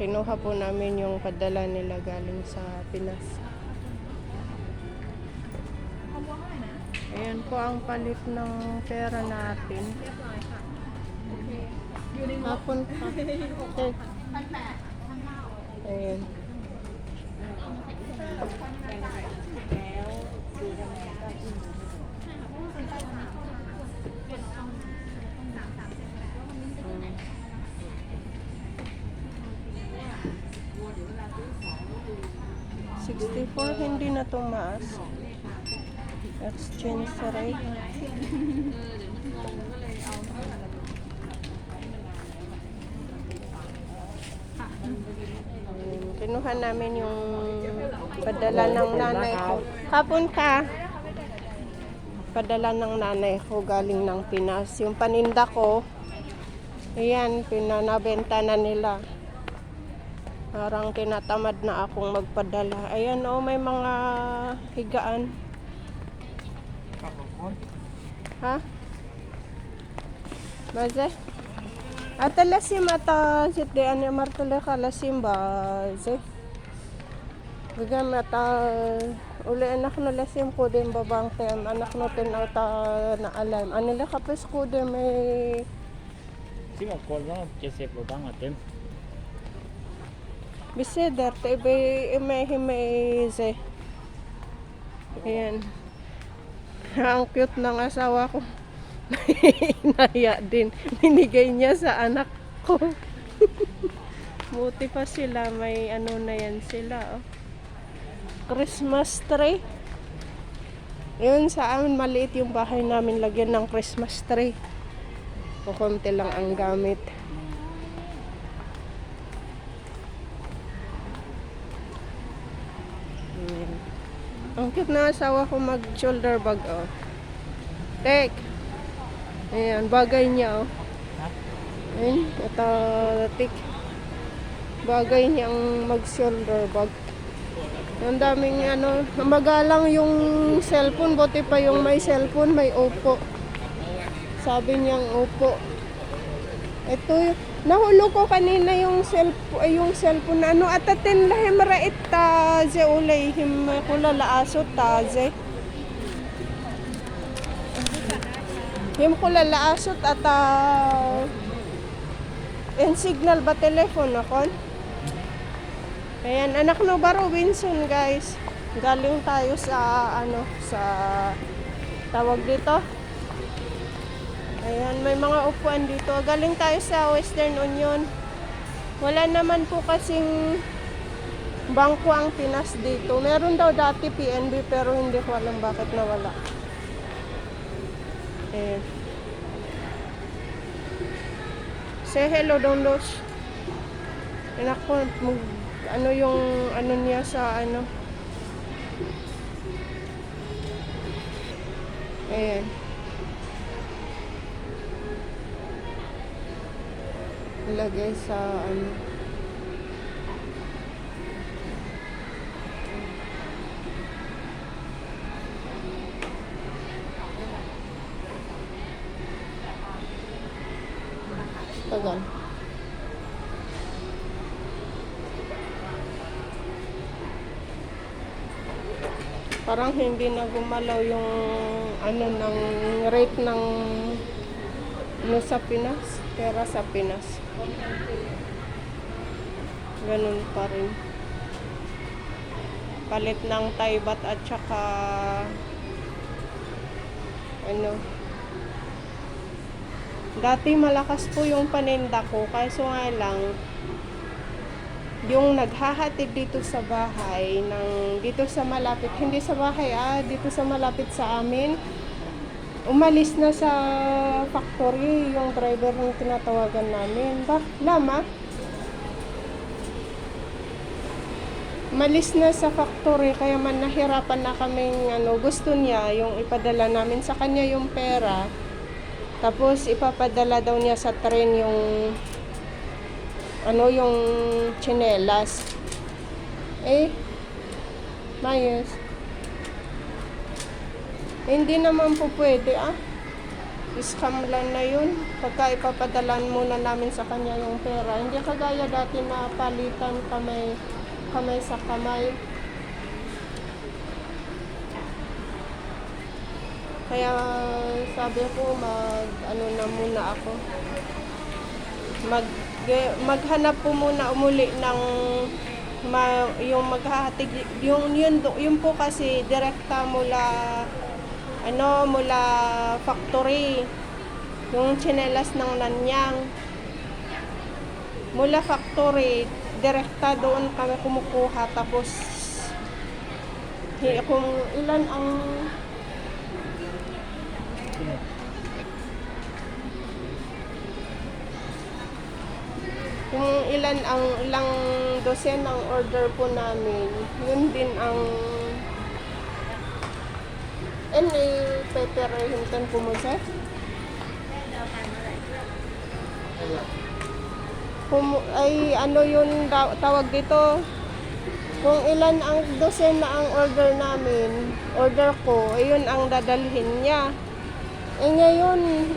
kinuha po namin yung padala nila galing sa Pinas. Ayan po ang palit ng pera natin. Hapon pa. Okay. Ayan. Sixty-four, hindi na tumaas. Exchange rate. Kinuha namin yung padala ng nanay ko. Hapon ka. Padala ng nanay ko galing ng Pinas. Yung paninda ko, ayan, pinanabenta na nila. Parang tinatamad na akong magpadala. Ayan oh, may mga higaan. Ha? Baze? Ata lasim ata siti ano martule ka lasim ba? Ze? Bigam ata uli anak no lasim ko din babang tem anak no tin ata na alam. Ano la kapes ko din may Si mo call mo, kasi po bang atin? Bisider, te ibe may himay ze. Ayan. Ang cute ng asawa ko. Naya din. Binigay niya sa anak ko. Buti pa sila. May ano na yan sila. Oh. Christmas tree. Yun sa amin maliit yung bahay namin lagyan ng Christmas tree. Kukunti lang ang gamit. Ayan. Ang cute na asawa ko mag shoulder bag oh. Tek. Ayan, bagay niya oh. Ayan, ito tik. Bagay niyang mag shoulder bag. Ang daming ano, magalang yung cellphone, buti pa yung may cellphone, may Oppo. Sabi niyang Oppo. Ito, y- nahulo ko kanina yung cellphone, yung cellphone na ano, atatin lahim rait ta ze ulay him kula laasot ta ze. Him kula laasot ata in signal ba telephone akon? Ayan, anak no ba Robinson guys? Galing tayo sa ano, sa tawag dito. Ayan, may mga upuan dito. Galing tayo sa Western Union. Wala naman po kasing bangko ang Pinas dito. Meron daw dati PNB pero hindi ko alam bakit nawala. Ayan. Say hello, Dondos. Anak ko, mag, ano yung ano niya sa ano. Ayan. Ilagay sa ano. Tagal. Parang hindi na gumalaw yung ano ng rate ng ano sa Pinas, pera sa Pinas. Ganun pa rin. Palit ng Taibat at saka ano Dati malakas po yung paninda ko, kaso nga lang yung naghahatid dito sa bahay ng dito sa malapit hindi sa bahay ah dito sa malapit sa amin umalis na sa factory yung driver ng tinatawagan namin ba lama umalis na sa factory kaya man nahirapan na kaming ano gusto niya yung ipadala namin sa kanya yung pera tapos ipapadala daw niya sa train yung ano yung chinelas. Eh, mayos. Hindi naman po pwede ah. scam lang na yun. Pagka ipapadalan muna namin sa kanya yung pera. Hindi kagaya dati na palitan kamay, kamay sa kamay. Kaya sabi ko mag ano na muna ako. Mag maghanap po muna umuli ng ma, yung maghahatid yung yun do- yun po kasi direkta mula ano mula factory. Yung tsinelas ng Nanyang mula factory direkta doon kami kumukuha tapos hi- kung ilan ang kung ilan ang ilang dosen ang order po namin, yun din ang Eh, Peter Hinton po mo sir? Kung, ay ano yun tawag dito? Kung ilan ang dosen na ang order namin, order ko, ayun ang dadalhin niya. Eh ngayon,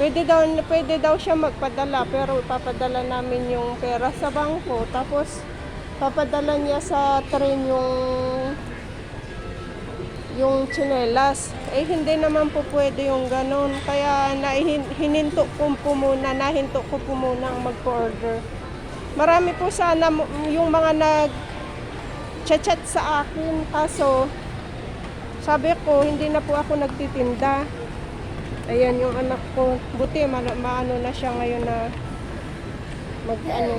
pwede daw, pwede daw siya magpadala, pero ipapadala namin yung pera sa bangko. Tapos, papadala niya sa train yung yung tsinelas. Eh, hindi naman po pwede yung ganun. Kaya nahin, hininto ko po muna, nahinto ko po muna ang mag-order. Marami po sana yung mga nag chat sa akin. Kaso, sabi ko, hindi na po ako nagtitinda. Ayan yung anak ko. Buti, ma- maano na siya ngayon na mag ano.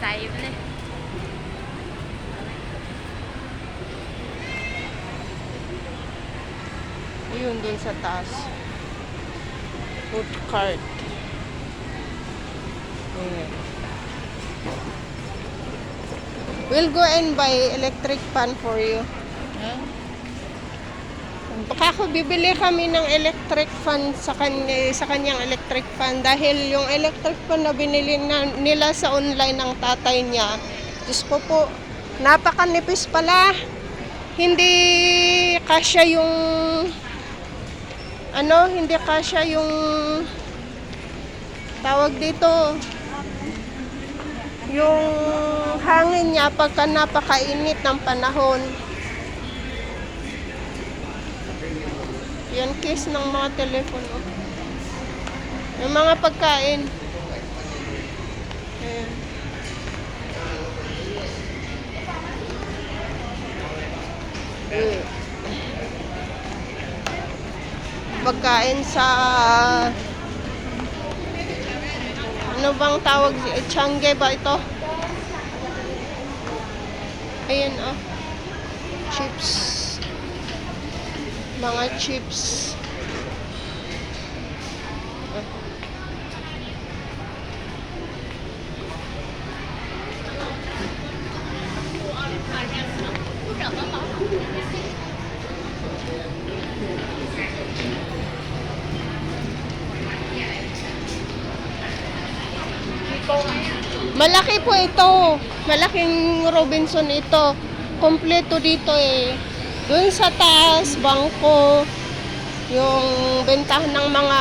Save na. Yun dun sa taas. Food cart. Ayan. We'll go and buy electric fan for you. Baka ako bibili kami ng electric fan sa kanya, sa kanyang electric fan dahil yung electric fan na binili na, nila sa online ng tatay niya. Diyos ko po, napakanipis pala. Hindi kasya yung ano, hindi kasya yung tawag dito. Yung hangin niya pagka napakainit ng panahon. Yan case ng mga telepono. Yung mga pagkain. Ayan. Eh. Pagkain sa ano bang tawag? Change ba ito? Ayan oh. Chips mga chips. Malaki po ito. Malaking Robinson ito. Kompleto dito eh. Doon sa taas, bangko, yung bentahan ng mga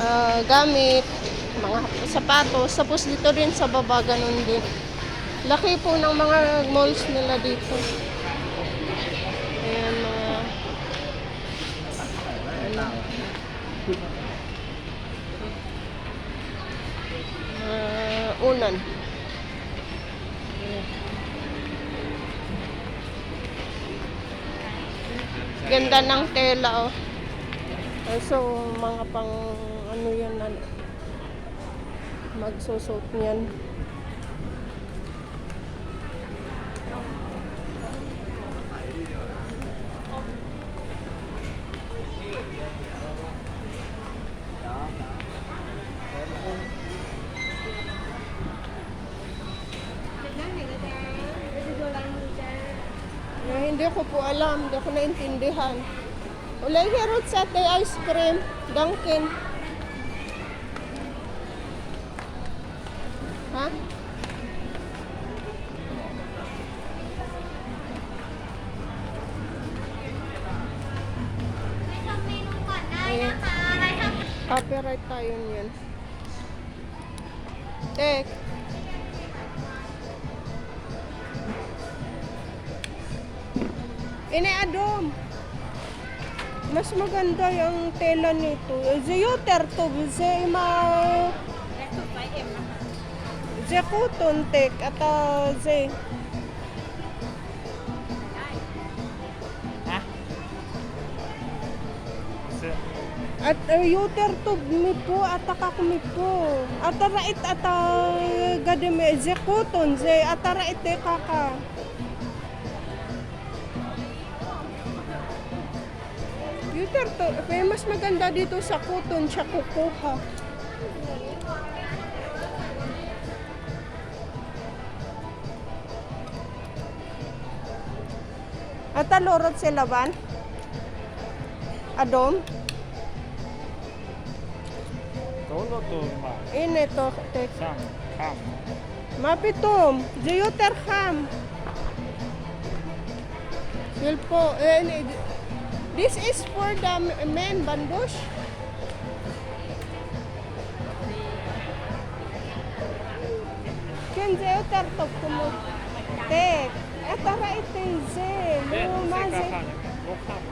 ah, gamit, mga sapatos. Tapos dito rin sa baba, ganun din. Laki po ng mga malls nila dito. Ayan, mga... Ano, ah, unan. Ganda ng tela, oh. So, mga pang, ano yan, ano, magsusot niyan. hindi ko po alam, hindi ko naintindihan. Ulay herot sa day ice cream, Dunkin. Ha? Copyright tayo niyan. Tek. Ine Adom. Mas maganda yung tela nito. Zeyuter to. Zey ma... Zey kuton tek. At uh, zey... Ha? Kasi, At uh, yuter to mi po at akak mi po. At rait at uh, gademe ze kuton ze at rait te kaka. Yuter to, eh, mas maganda dito sa kuton siya kukuha. At alorot sila ban? Adom? todo to ma. Ini to, tek. Sam, ham. Mapitom, Jeyuter Ham. Silpo, eh, this is for the men, bandush. Ken Jeyuter to kumo. Tek, atara ite ze, luma ze. Lokam.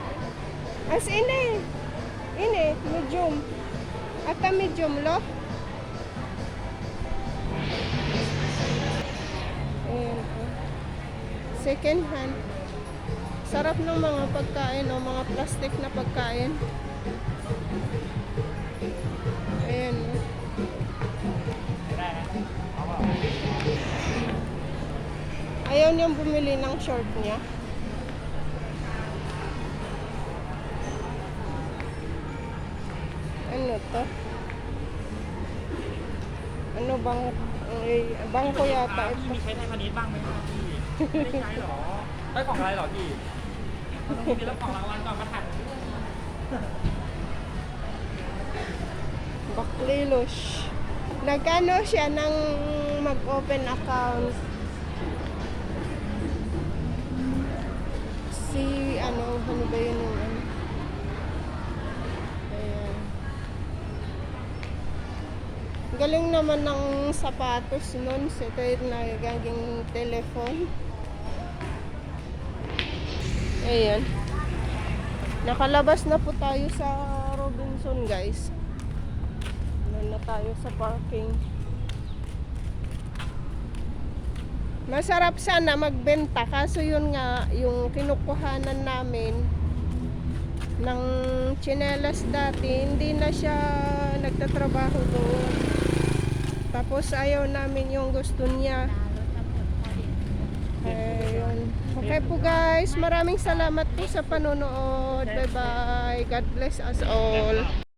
As ini, ini, medium. Ata medium lo. Second hand. Sarap ng mga pagkain o mga plastic na pagkain. Ayan. oh. ได้นะเอาเปล่า Ayaw niyang bumili ng short niya. Ano to? Ano bang eh, bangko yata ito? มีใช้ไทยพาณิชย์บ้างไหมครับพี่ไม่ได้ใช้หรอได้ของอะไรหรอพี่ ต้องมีรับของรางวัลก่อนมาถัด Baklilos. Nagano siya ng mag-open account. Si ano, ano ba yun yung ano? Ayan. Galing naman ng sapatos nun. Ito yung nagaging telephone. Ayan. Nakalabas na po tayo sa Robinson guys. Ano na tayo sa parking. Masarap sana magbenta kaso yun nga yung kinukuhanan namin ng chinelas dati hindi na siya nagtatrabaho doon. Tapos ayaw namin yung gusto niya. Ayun. Okay po guys, maraming salamat po sa panonood. Bye bye. God bless us all.